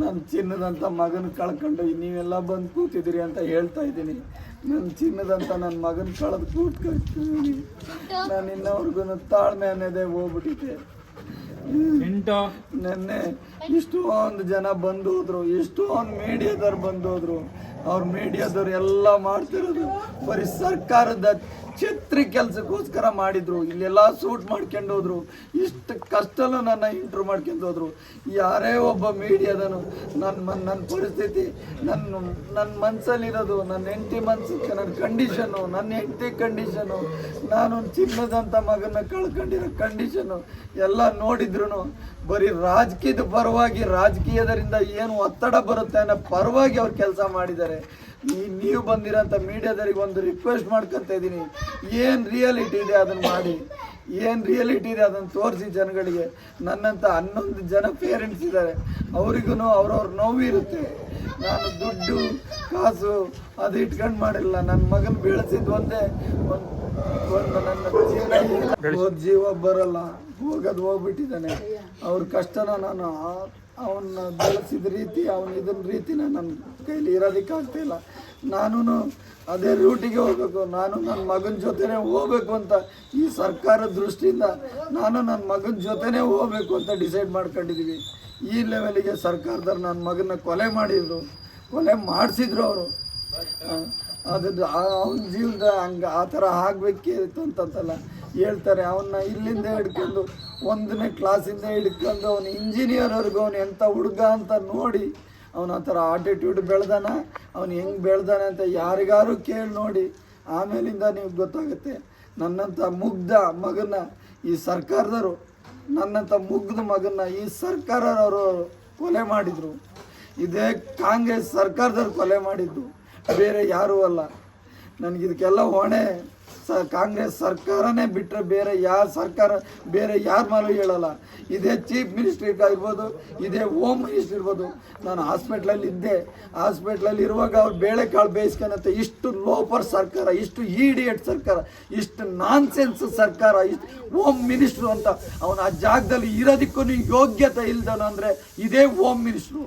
ನನ್ನ ಚಿನ್ನದಂಥ ಮಗನ ಕಳ್ಕೊಂಡು ನೀವೆಲ್ಲ ಬಂದು ಕೂತಿದ್ದೀರಿ ಅಂತ ಹೇಳ್ತಾ ಇದ್ದೀನಿ. ನನ್ನ ಚಿನ್ನದಂಥ ನನ್ನ ಮಗನ ಕಳೆದು ಕೂತ್ಕೊಳ್ತೀನಿ. ನಾನು ಇನ್ನವರೆಗೂ ತಾಳ್ಮೆ ಅನ್ನೋದೇ ಹೋಗ್ಬಿಟ್ಟಿದ್ದೆ ಎಂಟು. ನೆನ್ನೆ ಇಷ್ಟೊಂದು ಜನ ಬಂದು ಹೋದ್ರು ಒಂದು ಮೀಡಿಯಾದವ್ರು ಬಂದು ಹೋದ್ರು. ಅವ್ರ ಮೀಡಿಯಾದವ್ರು ಎಲ್ಲ ಮಾಡ್ತಿರೋದು ಬರೀ ಸರ್ಕಾರದ ಛತ್ರಿ ಕೆಲಸಕ್ಕೋಸ್ಕರ ಮಾಡಿದ್ರು, ಇಲ್ಲೆಲ್ಲ ಸೂಟ್ ಮಾಡ್ಕೊಂಡು ಹೋದ್ರು, ಇಷ್ಟು ಕಷ್ಟಲ್ಲೂ ನನ್ನ ಇಂಟ್ರೂ ಮಾಡ್ಕೊಂಡು ಹೋದ್ರು. ಯಾರೇ ಒಬ್ಬ ಮೀಡಿಯಾದನು ನನ್ನ ನನ್ನ ಪರಿಸ್ಥಿತಿ ನನ್ನ ನನ್ನ ಮನಸ್ಸಲ್ಲಿರೋದು ನನ್ನ ಹೆಂಡತಿ ಮನ್ಸಕ್ಕೆ ನನ್ನ ಕಂಡೀಷನು ನನ್ನ ಹೆಂಡತಿ ಕಂಡೀಷನು ನಾನು ಚಿನ್ನದಂಥ ಮಗನ ಕಳ್ಕೊಂಡಿರೋ ಕಂಡೀಷನು ಎಲ್ಲ ನೋಡಿದ್ರು ಬರೀ ರಾಜಕೀಯದ ಪರವಾಗಿ, ರಾಜಕೀಯದರಿಂದ ಏನು ಒತ್ತಡ ಬರುತ್ತೆ ಅನ್ನೋ ಪರವಾಗಿ ಅವ್ರು ಕೆಲಸ ಮಾಡಿದ್ದಾರೆ. ಈ ನೀವು ಬಂದಿರೋಂಥ ಮೀಡಿಯಾದವ್ರಿಗೆ ಒಂದು ರಿಕ್ವೆಸ್ಟ್ ಮಾಡ್ಕೊತ ಇದ್ದೀನಿ ಏನು ರಿಯಾಲಿಟಿ ಇದೆ ಅದನ್ನು ಮಾಡಿ. ಏನು ರಿಯಾಲಿಟಿ ಇದೆ ಅದನ್ನು ತೋರಿಸಿ ಜನಗಳಿಗೆ. ನನ್ನಂಥ ಹನ್ನೊಂದು ಜನ ಪೇರೆಂಟ್ಸ್ ಇದ್ದಾರೆ. ಅವ್ರಿಗೂ ಅವ್ರವ್ರ ನೋವು ಇರುತ್ತೆ. ನಾನು ದುಡ್ಡು ಕಾಸು ಅದು ಇಟ್ಕೊಂಡು ಮಾಡಿಲ್ಲ. ನನ್ನ ಮಗನ ಬೆಳೆಸಿದ್ದು ಒಂದೇ. ಒಂದು ನನ್ನ ಜೀವನ ಜೀವ ಬರಲ್ಲ. ಹೋಗೋದು ಹೋಗ್ಬಿಟ್ಟಿದ್ದಾನೆ. ಅವ್ರ ಕಷ್ಟನ ನಾನು ಅವನ್ನ ಬೆಳೆಸಿದ ರೀತಿ, ಅವನ ಇದನ್ನ ರೀತಿನ ನನ್ನ ಕೈಲಿ ಇರೋದಕ್ಕಾಗ್ತಿಲ್ಲ ನಾನು ಅದೇ ರೂಟಿಗೆ ಹೋಗ್ಬೇಕು, ನಾನು ನನ್ನ ಮಗನ ಜೊತೆನೇ ಹೋಗ್ಬೇಕು ಅಂತ ಈ ಸರ್ಕಾರ ದೃಷ್ಟಿಯಿಂದ ನಾನು ನನ್ನ ಮಗನ ಜೊತೆನೇ ಹೋಗ್ಬೇಕು ಅಂತ ಡಿಸೈಡ್ ಮಾಡ್ಕೊಂಡಿದ್ದೀವಿ ಈ ಲೆವೆಲಿಗೆ ಸರ್ಕಾರದವ್ರು ನನ್ನ ಮಗನ ಕೊಲೆ ಮಾಡಿದ್ರು, ಕೊಲೆ ಮಾಡಿಸಿದ್ರು ಅವರು. ಅದ್ರದ್ದು ಅವನ ಜೀವನದ ಹಂಗೆ ಆ ಥರ ಆಗಬೇಕಿತ್ತು ಅಂತಂತಲ್ಲ ಹೇಳ್ತಾರೆ. ಅವನ್ನ ಇಲ್ಲಿಂದ ಹಿಡ್ಕೊಂಡು ಒಂದನೇ ಕ್ಲಾಸಿಂದ ಹಿಡ್ಕೊಂಡು ಅವನು ಇಂಜಿನಿಯರ್ವರೆಗೂ ಅವನು ಎಂಥ ಹುಡುಗ ಅಂತ ನೋಡಿ ಅವನ ಆ ಥರ ಆಟಿಟ್ಯೂಡ್ ಬೆಳೆದಾನ. ಅವನು ಹೆಂಗೆ ಬೆಳೆದಾನೆ ಅಂತ ಯಾರಿಗಾರು ಕೇಳಿ ನೋಡಿ. ಆಮೇಲಿಂದ ನೀವು ಗೊತ್ತಾಗುತ್ತೆ ನನ್ನಂಥ ಮುಗ್ಧ ಮಗನ ಈ ಸರ್ಕಾರದವರು ನನ್ನಂಥ ಮುಗ್ಧ ಮಗನ ಈ ಸರ್ಕಾರದವರು ಕೊಲೆ ಮಾಡಿದರು. ಇದೇ ಕಾಂಗ್ರೆಸ್ ಸರ್ಕಾರದವ್ರು ಕೊಲೆ ಮಾಡಿದ್ದು. ಬೇರೆ ಯಾರೂ ಅಲ್ಲ. ನನಗಿದಕ್ಕೆಲ್ಲ ಹೊಣೆ. ಸ, ಕಾಂಗ್ರೆಸ್ ಸರ್ಕಾರನೇ ಬಿಟ್ಟರೆ ಬೇರೆ ಯಾರ ಸರ್ಕಾರ, ಬೇರೆ ಯಾರ ಮಾಲು ಹೇಳಲ್ಲ. ಇದೇ ಚೀಫ್ ಮಿನಿಸ್ಟರ್ ಇರ್ಬೋದು, ಇದೇ ಹೋಮ್ ಮಿನಿಸ್ಟರ್ ಇರ್ಬೋದು. ನಾನು ಹಾಸ್ಪಿಟ್ಲಲ್ಲಿ ಇದ್ದೆ. ಹಾಸ್ಪಿಟ್ಲಲ್ಲಿ ಇರುವಾಗ ಅವ್ರು ಬೇಳೆಕಾಳು ಬೇಯಿಸ್ಕೊಳತ್ತೆ ಇಷ್ಟು ಲೋಪರ್ ಸರ್ಕಾರ, ಇಷ್ಟು ಈಡಿಯಟ್ ಸರ್ಕಾರ, ಇಷ್ಟು ನಾನ್ಸೆನ್ಸ್ ಸರ್ಕಾರ, ಇಷ್ಟು ಹೋಮ್ ಮಿನಿಸ್ಟ್ರು ಅಂತ. ಅವನು ಆ ಜಾಗದಲ್ಲಿ ಇರೋದಕ್ಕೂ ಯೋಗ್ಯತೆ ಇಲ್ದನು ಅಂದರೆ ಇದೇ ಹೋಮ್ ಮಿನಿಸ್ಟ್ರು.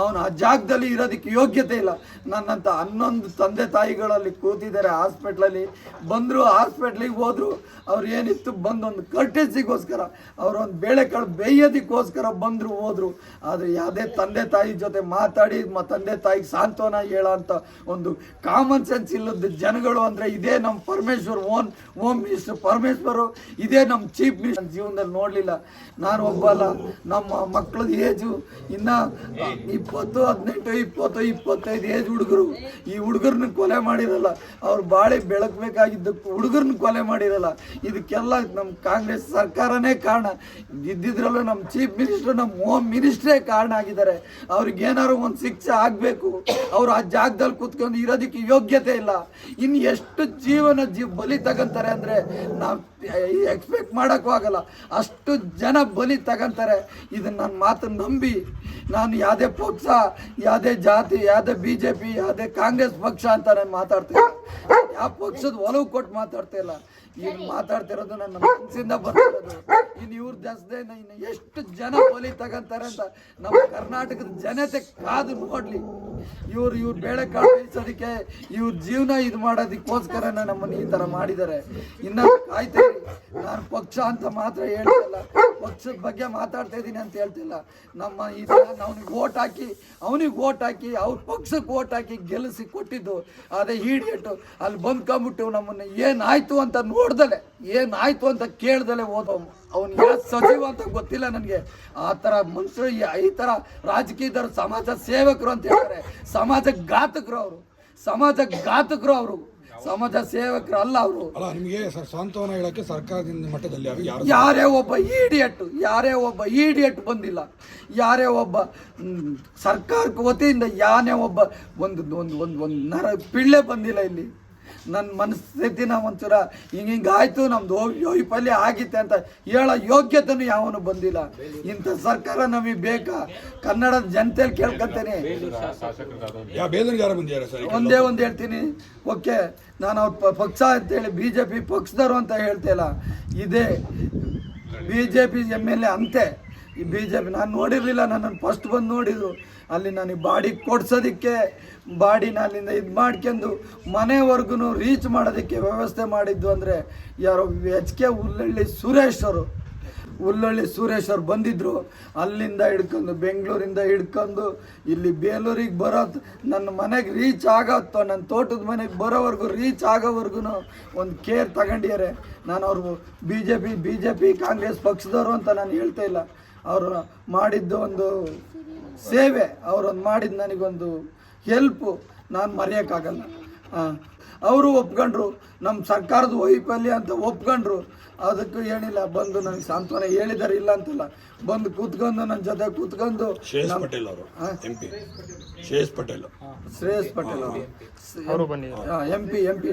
ಅವನು ಆ ಜಾಗದಲ್ಲಿ ಇರೋದಕ್ಕೆ ಯೋಗ್ಯತೆ ಇಲ್ಲ. ನನ್ನಂಥ ಹನ್ನೊಂದು ತಂದೆ ತಾಯಿಗಳಲ್ಲಿ ಕೂತಿದ್ದಾರೆ ಹಾಸ್ಪಿಟ್ಲಲ್ಲಿ. ಬಂದರು ಹಾಸ್ಪಿಟ್ಲಿಗೆ ಹೋದರು. ಅವ್ರು ಏನಿತ್ತು? ಬಂದೊಂದು ಒಂದು ಕರ್ಟೆಸಿಗೋಸ್ಕರ ಅವರೊಂದು ಬೇಳೆಕಾಳು ಬೇಯೋದಕ್ಕೋಸ್ಕರ ಬಂದರು ಹೋದರು. ಆದರೆ ಯಾವುದೇ ತಂದೆ ತಾಯಿ ಜೊತೆ ಮಾತಾಡಿ, ಮ ತಂದೆ ತಾಯಿಗೆ ಸಾಂತ್ವನ ಹೇಳೋ ಅಂತ ಒಂದು ಕಾಮನ್ ಸೆನ್ಸ್ ಇಲ್ಲದ ಜನಗಳು ಅಂದರೆ ಇದೇ ನಮ್ಮ Parameshwar, own home minister Parameshwar, ಇದೇ ನಮ್ಮ ಚೀಫ್ ಮಿನಿಸ್ಟರ್. ಜೀವನದಲ್ಲಿ ನೋಡಲಿಲ್ಲ. ನಾನು ಒಬ್ಬಲ್ಲ ನಮ್ಮ ಮಕ್ಕಳದ ಏಜು ಇನ್ನು ಇಪ್ಪತ್ತು, ಹದಿನೆಂಟು, ಇಪ್ಪತ್ತು, ಇಪ್ಪತ್ತೈದು ಏಜ್ ಹುಡುಗರು. ಈ ಹುಡುಗರನ್ನ ಕೊಲೆ ಮಾಡಿರಲ್ಲ. ಅವ್ರು ಬಾಳೆ ಬೆಳಕಬೇಕಾಗಿದ್ದ ಹುಡುಗರನ್ನ ಕೊಲೆ ಮಾಡಿರಲ್ಲ. ಇದಕ್ಕೆಲ್ಲ ನಮ್ಮ ಕಾಂಗ್ರೆಸ್ ಸರ್ಕಾರನೇ ಕಾರಣ. ಇದ್ದಿದ್ರಲ್ಲೂ ನಮ್ಮ ಚೀಫ್ ಮಿನಿಸ್ಟರ್ ನಮ್ಮ ಹೋಮ್ ಮಿನಿಸ್ಟ್ರೇ ಕಾರಣ ಆಗಿದ್ದಾರೆ. ಅವ್ರಿಗೆ ಏನಾದ್ರು ಒಂದು ಶಿಕ್ಷೆ ಆಗಬೇಕು. ಅವ್ರು ಆ ಜಾಗದಲ್ಲಿ ಕೂತ್ಕೊಂಡು ಇರೋದಕ್ಕೆ ಯೋಗ್ಯತೆ ಇಲ್ಲ. ಇನ್ನು ಎಷ್ಟು ಜೀವನ ಜೀವ ಬಲಿ ತಗೊಂತಾರೆ ಅಂದರೆ ನಾವು ಎಕ್ಸ್ಪೆಕ್ಟ್ ಮಾಡೋಕ್ಕೂ ಆಗಲ್ಲ ಅಷ್ಟು ಜನ ಬಲಿ ತಗೊಂತಾರೆ. ಇದನ್ನು ನನ್ನ ಮಾತನ್ನು ನಂಬಿ. ನಾನು ಯಾವುದೇ ಪಕ್ಷ, ಯಾವುದೇ ಜಾತಿ, ಯಾವುದೇ ಬಿ ಜೆ ಪಿ ಯಾವುದೇ ಕಾಂಗ್ರೆಸ್ ಪಕ್ಷ ಅಂತ ನಾನು ಮಾತಾಡ್ತಿಲ್ಲ. ಯಾವ ಪಕ್ಷದ ಒಲವು ಕೊಟ್ಟು ಮಾತಾಡ್ತಾ ಇಲ್ಲ ಈಗ ಮಾತಾಡ್ತಿರೋದು ನನ್ನ ಮನಸ್ಸಿಂದ ಬರ್ತಿರೋದು? ಇನ್ನು ಇವ್ರ ದಸದೆ ಇನ್ನು ಎಷ್ಟು ಜನ ಬಲಿ ತಗೊಂತಾರೆ ಅಂತ ನಮ್ಮ ಕರ್ನಾಟಕದ ಜನತೆ ಕಾದು ನೋಡ್ಲಿ. ಇವ್ರು ಇವ್ರು ಬೇಳೆ ಬೇಯಿಸೋದಕ್ಕೆ ಇವ್ರ ಜೀವನ ಇದು ಮಾಡೋದಕ್ಕೋಸ್ಕರ ನಮ್ಮನ್ನು ಈ ಥರ ಮಾಡಿದ್ದಾರೆ. ಇನ್ನು ಕಾಯ್ತೀರಿ ನಾನು ಪಕ್ಷ ಅಂತ ಮಾತ್ರ ಹೇಳ್ತಿಲ್ಲ ಪಕ್ಷದ ಬಗ್ಗೆ ಮಾತಾಡ್ತಾ ಇದ್ದೀನಿ ಅಂತ ಹೇಳ್ತಿಲ್ಲ. ನಮ್ಮ ಈ ಥರ ಅವನಿಗೆ ಓಟ್ ಹಾಕಿ, ಅವನಿಗೆ ಓಟ್ ಹಾಕಿ, ಅವ್ರ ಪಕ್ಷಕ್ಕೆ ಓಟ್ ಹಾಕಿ ಗೆಲ್ಲಿಸಿ ಕೊಟ್ಟಿದ್ದು. ಅದೇ ಹೀಡಿಯಟ್ಟು ಅಲ್ಲಿ ಬಂದ್ಕೊಂಬಿಟ್ಟು ನಮ್ಮನ್ನು ಏನಾಯ್ತು ಅಂತ ನೋಡ್ದಲೆ, ಏನಾಯ್ತು ಅಂತ ಕೇಳ್ದಲೆ ಓದೋ ಅವ್ನು ಯಾವ ಸಚಿವ ಅಂತ ಗೊತ್ತಿಲ್ಲ ನನಗೆ. ಆ ಥರ ಮನುಷ್ಯರು ಈ ಥರ ರಾಜಕೀಯದವ್ರು ಸಮಾಜ ಸೇವಕರು ಅಂತ ಹೇಳ್ತಾರೆ. ಸಮಾಜ ಘಾತಕರು ಅವರು. ಸಮಾಜ ಘಾತಕರು ಅವರು. ಸಮಾಜ ಸೇವಕರು ಅಲ್ಲ ಅವರು. ಅಲ್ಲ ನಿಮಗೆ ಸರ್ ಸಾಂತ್ವನ ಹೇಳಕ್ಕೆ ಸರ್ಕಾರದಿಂದ ಮಟ್ಟದಲ್ಲಿ ಯಾರು ಯಾರು ಯಾರೇ ಒಬ್ಬ ಈಡಿಯಟ್ ಯಾರೇ ಒಬ್ಬ ಈಡಿಯಟ್ ಬಂದಿಲ್ಲ. ಯಾರೇ ಒಬ್ಬ ಸರ್ಕಾರಕ್ಕೆ ವತಿಯಿಂದ ಯಾನೇ ಒಬ್ಬ ಒಂದು ಒಂದು ಒಂದು ಒಂದು ನರ ಪಿಳ್ಳೆ ಬಂದಿಲ್ಲ ಇಲ್ಲಿ. ನನ್ನ ಮನಸ್ಥಿತಿನ ಒಂಚೂರ ಹಿಂಗೆ ಆಯಿತು ನಮ್ಮದು ವೈಫಲ್ಯ ಆಗಿತ್ತೆ ಅಂತ ಹೇಳೋ ಯೋಗ್ಯತೆನೂ ಯಾವನು ಬಂದಿಲ್ಲ. ಇಂಥ ಸರ್ಕಾರ ನಮಗೆ ಬೇಕಾ? ಕನ್ನಡದ ಜನತೆಯಲ್ಲಿ ಕೇಳ್ಕೊತೇನೆ. ಒಂದೇ ಒಂದು ಹೇಳ್ತೀನಿ. ಓಕೆ ನಾನು ಅವ್ರ ಪಕ್ಷ ಅಂತೇಳಿ ಬಿ ಜೆ ಪಿ ಪಕ್ಷದವರು ಅಂತ ಹೇಳ್ತಿಲ್ಲ ಇದೇ B J P M L A ಅಂತೆ. ಈ ಬಿ ಜೆ ಪಿ ನಾನು ನೋಡಿರಲಿಲ್ಲ, ನನ್ನನ್ನು ಫಸ್ಟ್ ಬಂದು ನೋಡಿದ್ರು ಅಲ್ಲಿ ನನಗೆ ಬಾಡಿ ಕೊಡ್ಸೋದಕ್ಕೆ ಬಾಡಿನ ಅಲ್ಲಿಂದ ಇದು ಮಾಡ್ಕೊಂಡು ಮನೆವರೆಗೂ ರೀಚ್ ಮಾಡೋದಕ್ಕೆ ವ್ಯವಸ್ಥೆ ಮಾಡಿದ್ದು ಅಂದರೆ ಯಾರೋ ಎಚ್ ಕೆ ಉಲ್ಲಳ್ಳಿ ಸುರೇಶ್ ಅವರು. ಹುಲ್ಲಳ್ಳಿ ಸುರೇಶ್ ಅವ್ರು ಬಂದಿದ್ರು. ಅಲ್ಲಿಂದ ಹಿಡ್ಕೊಂಡು, ಬೆಂಗಳೂರಿಂದ ಹಿಡ್ಕೊಂಡು, ಇಲ್ಲಿ ಬೇಲೂರಿಗೆ ಬರೋ ನನ್ನ ಮನೆಗೆ ರೀಚ್ ಆಗತ್ತೋ ನನ್ನ ತೋಟದ ಮನೆಗೆ ಬರೋವರೆಗೂ ರೀಚ್ ಆಗೋವರೆಗೂ ಒಂದು ಕೇರ್ ತಗೊಂಡಿದ್ದಾರೆ. ನಾನು ಅವ್ರಿಗೂ B J P B J P Congress ಪಕ್ಷದವರು ಅಂತ ನಾನು ಹೇಳ್ತಾ ಇಲ್ಲ. ಅವರು ಮಾಡಿದ್ದು ಒಂದು ಸೇವೆ ಅವರೊಂದು ಮಾಡಿದ್ದು ನನಗೊಂದು ಹೆಲ್ಪು ನಾನು ಮರೆಯೋಕ್ಕಾಗಲ್ಲ. ಅವರು ಒಪ್ಕೊಂಡ್ರು. ನಮ್ಮ ಸರ್ಕಾರದ ವೈಫಲ್ಯ ಅಂತ ಒಪ್ಕೊಂಡ್ರು. ಅದಕ್ಕೂ ಏನಿಲ್ಲ ಬಂದು ನನಗೆ ಸಾಂತ್ವನ ಹೇಳಿದಾರೆ ಇಲ್ಲ ಅಂತಲ್ಲ. ಬಂದು ಕೂತ್ಕೊಂಡು ನನ್ನ ಜೊತೆ ಕೂತ್ಕೊಂಡು ಶ್ರೇಯಸ್ ಪಟೇಲ್ ಅವರು ಎಂ ಪಿ. ಶ್ರೇಯಸ್ ಪಟೇಲ್. ಶ್ರೇಯಸ್ ಪಟೇಲ್ ಅವರು. M P M P.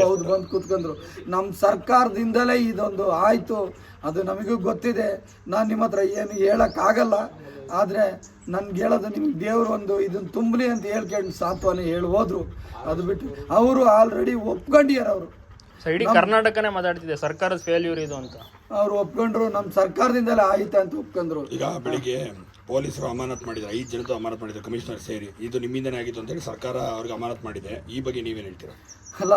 ಹೌದು ಬಂದು ಕೂತ್ಕೊಂಡ್ರು. ನಮ್ಮ ಸರ್ಕಾರದಿಂದಲೇ ಇದೊಂದು ಆಯಿತು. ಅದು ನಮಗೂ ಗೊತ್ತಿದೆ. ನಾನು ನಿಮ್ಮ ಹತ್ರ ಏನು ಹೇಳೋಕ್ಕಾಗಲ್ಲ. ಆದರೆ ನನ್ಗೆ ಹೇಳೋದು ನಿಮ್ಗೆ ದೇವರು ಒಂದು ಇದನ್ನು ತುಂಬಲಿ ಅಂತ ಹೇಳ್ಕೊಂಡು ಸಾತ್ವನ ಹೇಳಿ ಹೋದ್ರು. ಅದು ಬಿಟ್ಟು ಅವರು ಆಲ್ರೆಡಿ ಒಪ್ಕೊಂಡಿದ್ದಾರೆ ಅವರು. ಸೈಡಿ ಇಡೀ ಕರ್ನಾಟಕನೇ ಮಾತಾಡ್ತಿದೆ ಸರ್ಕಾರದ ಫೇಲ್ಯೂರ್ ಇದು ಅಂತ. ಅವ್ರು ಒಪ್ಕೊಂಡ್ರು ನಮ್ಮ ಸರ್ಕಾರದಿಂದಲೇ ಆಯ್ತಾ ಅಂತ ಒಪ್ಕೊಂಡ್ರು. ಈಗ ಬೆಳಿಗ್ಗೆ ಪೊಲೀಸರು ಅಮಾನತ್ ಮಾಡಿದ್ದಾರೆ, ಐದು ಜನದ್ದು ಅಮಾನತ್ ಮಾಡಿದ್ದಾರೆ, ಕಮಿಷನರ್ ಸೇರಿ. ಇದು ನಿಮ್ಮಿಂದನೇ ಆಗಿತ್ತು ಅಂತೇಳಿ ಸರ್ಕಾರ ಅವ್ರಿಗೆ ಅಮಾನತ್ ಮಾಡಿದೆ. ಈ ಬಗ್ಗೆ ನೀವೇನು ಹೇಳ್ತೀರಾ? ಅಲ್ಲ,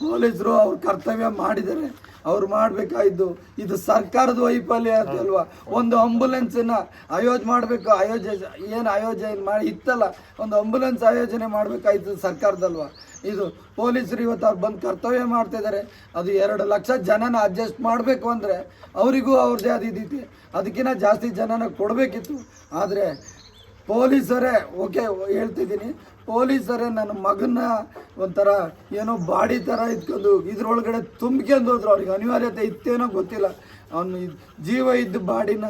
ಪೊಲೀಸರು ಅವ್ರ ಕರ್ತವ್ಯ ಮಾಡಿದ್ದಾರೆ. ಅವ್ರು ಮಾಡಬೇಕಾಯಿದ್ದು ಇದು ಸರ್ಕಾರದ ವೈಫಲ್ಯ ಅಲ್ವಾ? ಒಂದು ಆಂಬುಲೆನ್ಸನ್ನ ಆಯೋಜನೆ ಮಾಡಬೇಕು ಆಯೋಜನೆ ಏನು ಆಯೋಜನೆ ಮಾಡಿ ಇತ್ತಲ್ಲ, ಒಂದು ಆಂಬುಲೆನ್ಸ್ ಆಯೋಜನೆ ಮಾಡಬೇಕಾಯ್ತು ಸರ್ಕಾರದಲ್ವಾ? ಇದು ಪೊಲೀಸರು ಇವತ್ತು ಅವ್ರು ಬಂದು ಕರ್ತವ್ಯ ಮಾಡ್ತಾ ಇದ್ದಾರೆ ಅದು ಎರಡು ಲಕ್ಷ ಜನನ ಅಡ್ಜಸ್ಟ್ ಮಾಡಬೇಕು ಅಂದರೆ ಅವರಿಗೂ ಅವ್ರದ್ದೇ ಅದು ಇದ್ದೀತಿ ಅದಕ್ಕಿಂತ ಜಾಸ್ತಿ ಜನನ ಕೊಡಬೇಕಿತ್ತು. ಆದರೆ ಪೊಲೀಸರೇ, ಓಕೆ, ಹೇಳ್ತಿದ್ದೀನಿ. ಪೊಲೀಸರೇ ನನ್ನ ಮಗನ ಒಂಥರ ಏನೋ ಬಾಡಿ ಥರ ಇದ್ಕೊಂಡು ಇದ್ರೊಳಗಡೆ ತುಂಬ್ಕೊಂಡು ಹೋದ್ರು. ಅವ್ರಿಗೆ ಅನಿವಾರ್ಯತೆ ಇತ್ತೇನೋ ಗೊತ್ತಿಲ್ಲ. ಅವನು ಜೀವ ಇದ್ದ ಬಾಡಿನ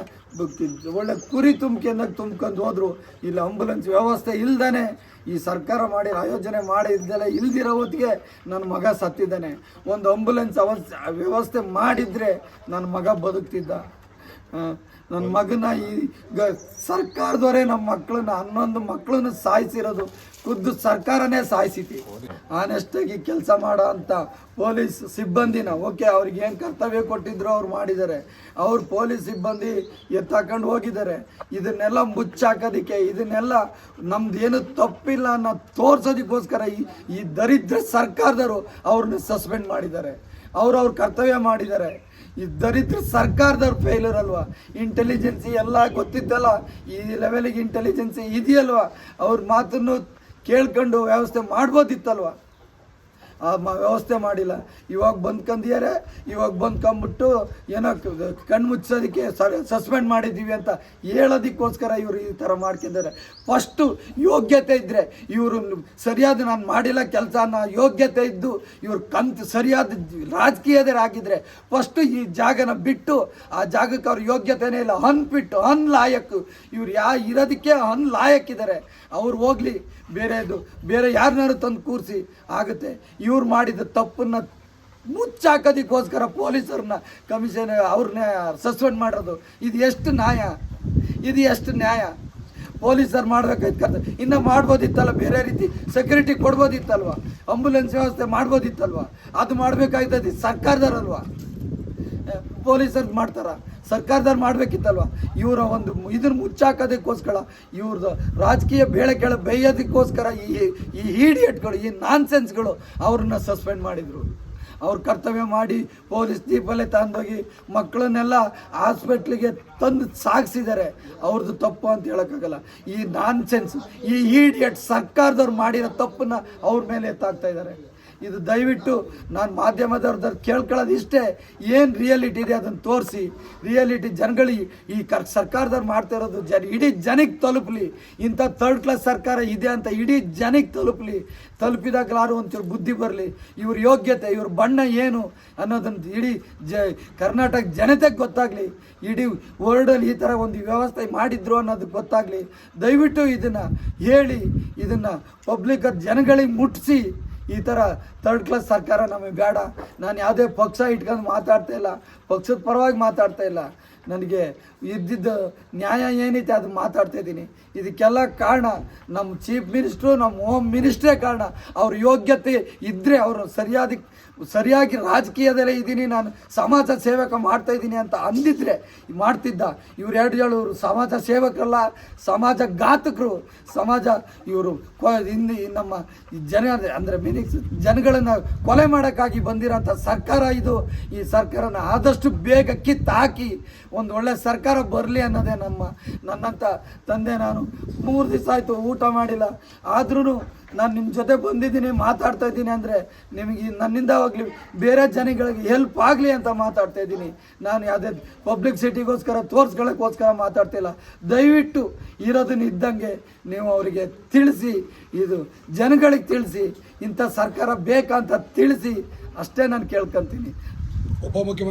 ಒಳ್ಳೆ ಕುರಿ ತುಂಬ್ಕೊಂಡಾಗ ತುಂಬ್ಕೊಂಡು ಹೋದ್ರು. ಇಲ್ಲಿ ಆಂಬುಲೆನ್ಸ್ ವ್ಯವಸ್ಥೆ ಇಲ್ದಾನೆ ಈ ಸರ್ಕಾರ ಮಾಡಿ ಆಯೋಜನೆ ಮಾಡಿದ್ದೆಲ್ಲ ಇಲ್ದಿರೋ ಹೊತ್ತಿಗೆ ನನ್ನ ಮಗ ಸತ್ತಿದ್ದಾನೆ. ಒಂದು ಆಂಬುಲೆನ್ಸ್ ಅವಸ್ ವ್ಯವಸ್ಥೆ ಮಾಡಿದರೆ ನನ್ನ ಮಗ ಬದುಕ್ತಿದ್ದ. ನನ್ನ ಮಗನ ಈಗ ಸರ್ಕಾರದವರೇ ನಮ್ಮ ಮಕ್ಕಳನ್ನ ಹನ್ನೊಂದು ಮಕ್ಕಳನ್ನ ಸಾಯಿಸಿರೋದು. ಖುದ್ದು ಸರ್ಕಾರನೇ ಸಾಯಿಸಿತಿ. ಆನೆಸ್ಟಾಗಿ ಕೆಲಸ ಮಾಡೋ ಅಂತ ಪೊಲೀಸ್ ಸಿಬ್ಬಂದಿನ, ಓಕೆ, ಅವ್ರಿಗೆ ಏನು ಕರ್ತವ್ಯ ಕೊಟ್ಟಿದ್ರು ಅವ್ರು ಮಾಡಿದ್ದಾರೆ. ಅವ್ರು ಪೊಲೀಸ್ ಸಿಬ್ಬಂದಿ ಎತ್ತಾಕೊಂಡು ಹೋಗಿದ್ದಾರೆ. ಇದನ್ನೆಲ್ಲ ಮುಚ್ಚಾಕೋದಕ್ಕೆ, ಇದನ್ನೆಲ್ಲ ನಮ್ದು ಏನು ತಪ್ಪಿಲ್ಲ ಅನ್ನೋ ತೋರ್ಸೋದಕ್ಕೋಸ್ಕರ ಈ ಈ ದರಿದ್ರ ಸರ್ಕಾರದವರು ಅವ್ರನ್ನ ಸಸ್ಪೆಂಡ್ ಮಾಡಿದ್ದಾರೆ. ಅವ್ರು ಅವ್ರ ಕರ್ತವ್ಯ ಮಾಡಿದ್ದಾರೆ. ಈ ದರಿದ್ರ ಸರ್ಕಾರದವ್ರು ಫೇಲ್ಯೂರ್ ಅಲ್ವಾ ಇಂಟೆಲಿಜೆನ್ಸಿ ಎಲ್ಲ ಗೊತ್ತಿದ್ದಲ್ಲ, ಈ ಲೆವೆಲಿಗೆ ಇಂಟೆಲಿಜೆನ್ಸಿ ಇದೆಯಲ್ವಾ? ಅವ್ರ ಮಾತನ್ನು ಕೇಳ್ಕೊಂಡು ವ್ಯವಸ್ಥೆ ಮಾಡ್ಬೋದಿತ್ತಲ್ವಾ? ಆ ವ್ಯವಸ್ಥೆ ಮಾಡಿಲ್ಲ. ಇವಾಗ ಬಂದ್ಕಂದಿಯಾರೆ ಇವಾಗ ಬಂದ್ಕೊಂಬಿಟ್ಟು ಏನೋ ಕಣ್ಣು ಮುಚ್ಚೋದಕ್ಕೆ ಸಸ್ಪೆಂಡ್ ಮಾಡಿದ್ದೀವಿ ಅಂತ ಹೇಳೋದಕ್ಕೋಸ್ಕರ ಇವರು ಈ ಥರ ಮಾಡ್ಕೊಂಡಿದ್ದಾರೆ ಫಸ್ಟು ಯೋಗ್ಯತೆ ಇದ್ದರೆ ಇವರು ಸರಿಯಾದ ನಾನು ಮಾಡಿಲ್ಲ ಕೆಲಸ ನಾ ಯೋಗ್ಯತೆ ಇದ್ದು ಇವ್ರು ಕಂತು ಸರಿಯಾದ ರಾಜಕೀಯದರಾಗಿದ್ದರೆ ಫಸ್ಟು ಈ ಜಾಗನ ಬಿಟ್ಟು ಆ ಜಾಗಕ್ಕೆ ಅವ್ರ ಯೋಗ್ಯತೆನೇ ಇಲ್ಲ. ಅನ್ಬಿಟ್ಟು ಅನ್ ಲಾಯಕ್ ಇವ್ರು ಯಾ ಇರೋದಕ್ಕೆ ಅನ್ ಲಾಯಕ್ಕಿದ್ದಾರೆ ಅವ್ರು ಹೋಗ್ಲಿ ಬೇರೆದು, ಬೇರೆ ಯಾರನ್ನಾರು ತಂದು ಕೂರಿಸಿ ಆಗುತ್ತೆ. ಇವ್ರು ಮಾಡಿದ ತಪ್ಪನ್ನು ಮುಚ್ಚಾಕೋದಕ್ಕೋಸ್ಕರ ಪೊಲೀಸರನ್ನ, ಕಮಿಷನ್ ಅವ್ರನ್ನ ಸಸ್ಪೆಂಡ್ ಮಾಡೋದು ಇದು ಎಷ್ಟು ನ್ಯಾಯ? ಇದು ಎಷ್ಟು ನ್ಯಾಯ? ಪೊಲೀಸರು ಮಾಡಬೇಕಾಯ್ತು ಇನ್ನು ಮಾಡ್ಬೋದಿತ್ತಲ್ಲ, ಬೇರೆ ರೀತಿ ಸೆಕ್ಯೂರಿಟಿ ಕೊಡ್ಬೋದಿತ್ತಲ್ವ? ಆಂಬುಲೆನ್ಸ್ ವ್ಯವಸ್ಥೆ ಮಾಡ್ಬೋದಿತ್ತಲ್ವ? ಅದು ಮಾಡಬೇಕಾಯ್ತದೆ ಸರ್ಕಾರದವರಲ್ವಾ ಪೊಲೀಸರು ಮಾಡ್ತಾರ. ಸರ್ಕಾರದವ್ರು ಮಾಡಬೇಕಿತ್ತಲ್ವ? ಇವರ ಒಂದು ಇದನ್ನ ಮುಚ್ಚಾಕೋದಕ್ಕೋಸ್ಕರ ಇವ್ರದ್ದು ರಾಜಕೀಯ ಬೇಳೆ ಕೆಳ ಬೇಯೋದಕ್ಕೋಸ್ಕರ ಈ ಈ ಹೀಡಿಯಟ್ಗಳು ಈ ನಾನ್ಸೆನ್ಸ್ಗಳು ಅವ್ರನ್ನ ಸಸ್ಪೆಂಡ್ ಮಾಡಿದರು. ಅವ್ರ ಕರ್ತವ್ಯ ಮಾಡಿ ಪೊಲೀಸ್ ದೀಪಲ್ಲೇ ತಂದೋಗಿ ಮಕ್ಕಳನ್ನೆಲ್ಲ ಹಾಸ್ಪಿಟ್ಲಿಗೆ ತಂದು ಸಾಗಿಸಿದ್ದಾರೆ. ಅವ್ರದ್ದು ತಪ್ಪು ಅಂತ ಹೇಳೋಕ್ಕಾಗಲ್ಲ. ಈ ನಾನ್ಸೆನ್ಸ್, ಈ ಹೀಡಿಯಟ್ ಸರ್ಕಾರದವ್ರು ಮಾಡಿರೋ ತಪ್ಪನ್ನ ಅವ್ರ ಮೇಲೆ ಎತ್ತಾಗ್ತಾ ಇದ್ದಾರೆ. ಇದು ದಯವಿಟ್ಟು ನಾನು ಮಾಧ್ಯಮದವ್ರದ್ದು ಕೇಳ್ಕೊಳ್ಳೋದು ಇಷ್ಟೇ. ಏನು ರಿಯಾಲಿಟಿ ಇದೆ ಅದನ್ನು ತೋರಿಸಿ. ರಿಯಾಲಿಟಿ ಜನಗಳಿಗೆ ಈ ಕರ್ ಸರ್ಕಾರದವ್ರು ಮಾಡ್ತಾ ಇರೋದು ಜನ ಇಡೀ ಜನಕ್ಕೆ ತಲುಪಲಿ. ಇಂಥ ಥರ್ಡ್ ಕ್ಲಾಸ್ ಸರ್ಕಾರ ಇದೆ ಅಂತ ಇಡೀ ಜನಕ್ಕೆ ತಲುಪಲಿ. ತಲುಪಿದಾಗಲಾರು ಒಂಚೂರು ಬುದ್ಧಿ ಬರಲಿ. ಇವ್ರ ಯೋಗ್ಯತೆ, ಇವ್ರ ಬಣ್ಣ ಏನು ಅನ್ನೋದನ್ನು ಇಡೀ ಜ ಕರ್ನಾಟಕ ಜನತೆಗೆ ಗೊತ್ತಾಗಲಿ. ಇಡೀ ವರ್ಲ್ಡಲ್ಲಿ ಈ ಥರ ಒಂದು ವ್ಯವಸ್ಥೆ ಮಾಡಿದ್ರು ಅನ್ನೋದು ಗೊತ್ತಾಗಲಿ. ದಯವಿಟ್ಟು ಇದನ್ನು ಹೇಳಿ, ಇದನ್ನು ಪಬ್ಲಿಕ್ ಜನಗಳಿಗೆ ಮುಟ್ಟಿಸಿ ಈ ಥರ ಥರ್ಡ್ ಕ್ಲಾಸ್ ಸರ್ಕಾರ ನಮಗೆ ಬೇಡ. ನಾನು ಯಾವುದೇ ಪಕ್ಷ ಇಟ್ಕೊಂಡು ಮಾತಾಡ್ತಾ ಇಲ್ಲ. ಪಕ್ಷದ ಪರವಾಗಿ ಮಾತಾಡ್ತಾ ಇಲ್ಲ. ನನಗೆ ಇದ್ದಿದ್ದ ನ್ಯಾಯ ಏನೈತೆ ಅದು ಮಾತಾಡ್ತಾ ಇದ್ದೀನಿ. ಇದಕ್ಕೆಲ್ಲ ಕಾರಣ ನಮ್ಮ ಚೀಫ್ ಮಿನಿಸ್ಟ್ರು, ನಮ್ಮ ಹೋಮ್ ಮಿನಿಸ್ಟ್ರೇ ಕಾರಣ. ಅವ್ರ ಯೋಗ್ಯತೆ ಇದ್ದರೆ ಅವರು ಸರಿಯಾದ, ಸರಿಯಾಗಿ ರಾಜಕೀಯದಲ್ಲೇ ಇದ್ದೀನಿ, ನಾನು ಸಮಾಜ ಸೇವಕ ಮಾಡ್ತಾ ಇದ್ದೀನಿ ಅಂತ ಅಂದಿದ್ರೆ ಮಾಡ್ತಿದ್ದ. ಇವ್ರು ಎರಡು ಹೇಳೋರು ಸಮಾಜ ಸೇವಕರಲ್ಲ, ಸಮಾಜ ಘಾತಕರು. ಸಮಾಜ ಇವರು ಹಿಂದೆ ನಮ್ಮ ಜನ, ಅಂದರೆ ಮಿನಿಕ್ಸ್ ಜನಗಳನ್ನು ಕೊಲೆ ಮಾಡೋಕ್ಕಾಗಿ ಬಂದಿರೋಂಥ ಸರ್ಕಾರ ಇದು. ಈ ಸರ್ಕಾರನ ಆದಷ್ಟು ಬೇಗ ಕಿತ್ತು ಹಾಕಿ ಒಂದು ಒಳ್ಳೆ ಸರ್ಕಾರ ಬರಲಿ ಅನ್ನೋದೇ ನಮ್ಮ ನನ್ನಂಥ ತಂದೆ ನಾನು. ಮೂರು ದಿವಸ ಆಯಿತು ಊಟ ಮಾಡಿಲ್ಲ. ಆದ್ರೂ ನಾನು ನಿಮ್ಮ ಜೊತೆ ಬಂದಿದ್ದೀನಿ, ಮಾತಾಡ್ತಾ ಇದ್ದೀನಿ ಅಂದರೆ ನಿಮಗೆ ನನ್ನಿಂದ ಹೋಗ್ಲಿ ಬೇರೆ ಜನಗಳಿಗೆ ಹೆಲ್ಪ್ ಆಗಲಿ ಅಂತ ಮಾತಾಡ್ತಾ ಇದ್ದೀನಿ. ನಾನು ಯಾವುದೇ ಪಬ್ಲಿಕ್ ಸಿಟಿಗೋಸ್ಕರ ತೋರಿಸ್ಕೊಳ್ಳೋಕ್ಕೋಸ್ಕರ ಮಾತಾಡ್ತಿಲ್ಲ ದಯವಿಟ್ಟು ಇರೋದನ್ನ ಇದ್ದಂಗೆ ನೀವು ಅವರಿಗೆ ತಿಳಿಸಿ, ಇದು ಜನಗಳಿಗೆ ತಿಳಿಸಿ, ಇಂಥ ಸರ್ಕಾರ ಬೇಕಂತ ತಿಳಿಸಿ, ಅಷ್ಟೇ ನಾನು ಕೇಳ್ಕೊತೀನಿ. ಉಪಮುಖ್ಯಮಂತ್ರಿ